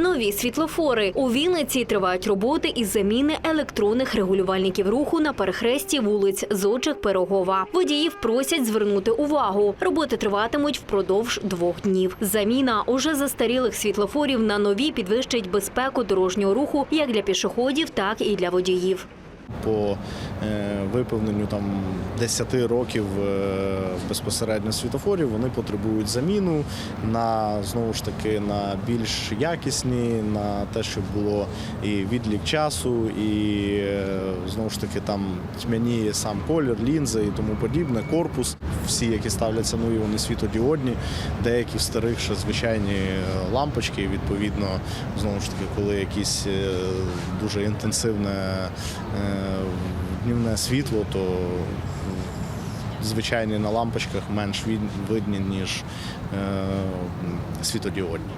Нові світлофори у Вінниці тривають роботи із заміни електронних регулювальників руху на перехресті вулиць Зочих Пирогова. Водіїв просять звернути увагу. Роботи триватимуть впродовж двох днів. Заміна уже застарілих світлофорів на нові підвищить безпеку дорожнього руху як для пішоходів, так і для водіїв. по е, виповненню там 10 років е, безпосередньо світофорів вони потребують заміну на знову ж таки на більш якісні, на те, щоб було і відлік часу, і е, знову ж таки там тьмяніє сам колір, лінзи і тому подібне. Корпус, всі, які ставляться нові, вони світодіодні. Деякі старих ще звичайні е, лампочки. Відповідно, знову ж таки, коли якісь е, дуже інтенсивне днівне світло, то звичайні на лампочках менш видні, ніж е, світодіодні.